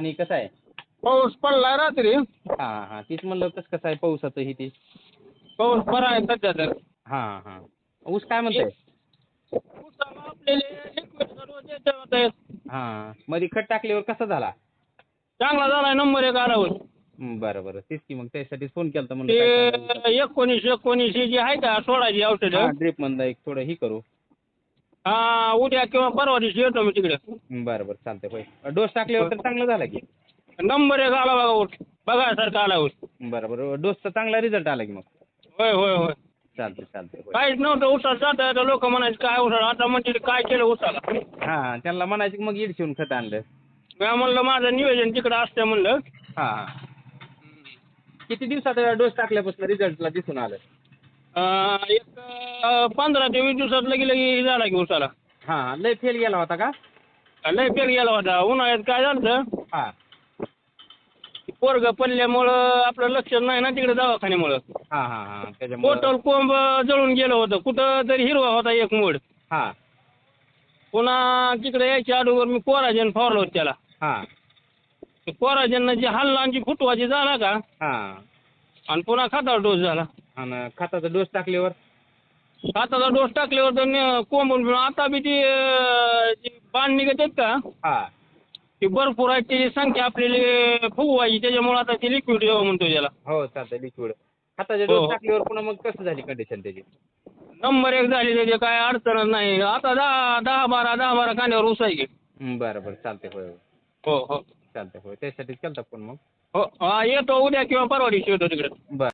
आणि कसं आहे? पाऊस पडलाय रात्री. हां हां. तीच म्हणलं कसं कसं आहे पावसाचं ही ती? पाऊस बरा आहे सध्या तर. हां हां. ऊस काय म्हणतोय? आपल्याला होता. हां. मध्ये खत टाकल्यावर कसा झाला? चांगला झालाय नंबर एक आलावर हं, बरं बरं. तेच की मग त्यासाठीच फोन केला म्हणलं काय. ते एकोणीस एकोणीस ही जी आहे का सोडायची औषधं? ड्रिप म्हणलं एक थोडं ही करू. हा उद्या किंवा परवा दिवशी येतो मी तिकडे. बरं बरं चालतंय होय. डोस टाकल्यावर तर चांगलं झालं की. नंबर एक आला बघा ऊस बघायसारखा आला ऊस बरं बरं डोसचा चांगला रिझल्ट आला की मग. होय होय होय. चालतंय चालतंय होय. काहीच नव्हतं उसाला जाता येतं लोक म्हणायचे काय उसाला? आता म्हणजे काय केलं उसाला? हां त्यांना म्हणायचं की मग इड शिवून खत आणलं. मी म्हणलं माझं नियोजन तिकडं असतं म्हणलं. हां किती दिवसात डोस टाकल्यापासून रिझल्टला दिसून आलं? एक पंधरा ते वीस दिवसात लगे लगे झाला की उसाला. हां लय फेल गेला होता का? लय पेर गेला होता. उन्हाळ्यात काय झालं हां. पोरग पडल्यामुळं आपलं लक्ष नाही ना तिकडे दवाखान्यामुळं. हां हां हां त्याच्यामुळे. टोटल कोंब जळून गेलं होतं. कुठं तरी हिरवा होता एक मूड. हां. पुन्हा तिकडे यायच्या अगोदर मी कोराजन फवारलं होतं त्याला. हां. कोराजन जी हल्ला आणि जी फुटवाची झाला का? हां. आणि पुन्हा खताचा डोस झाला. आणि खताचा डोस टाकल्यावर? खताचा डोस टाकल्यावर तर न- कोंबून आता बी ती अं, जी बाण निघत आहेत का? हां. ती भरपूर आहे त्याची संख्या आपल्याला फुगवायची त्याच्यामुळे आता ती लिक्विड द्यावं म्हणतो त्याला. हो चालतंय लिक्विड खताचा हो, डोस हो. टाकल्यावर पुन्हा मग कसं झाली कंडिशन त्याची? नंबर एक झाली त्याची काय अडचणच नाही. आता दहा दहा बारा दहा बारा कांद्यावर उसायचे हं, बरं बरं. चालतंय होय होय. हो हो. चालतंय होय. त्यासाठीच केलता फोन मग? हो हा येतो उद्या किंवा परवा दिवशी येतो तिकडे. बरं.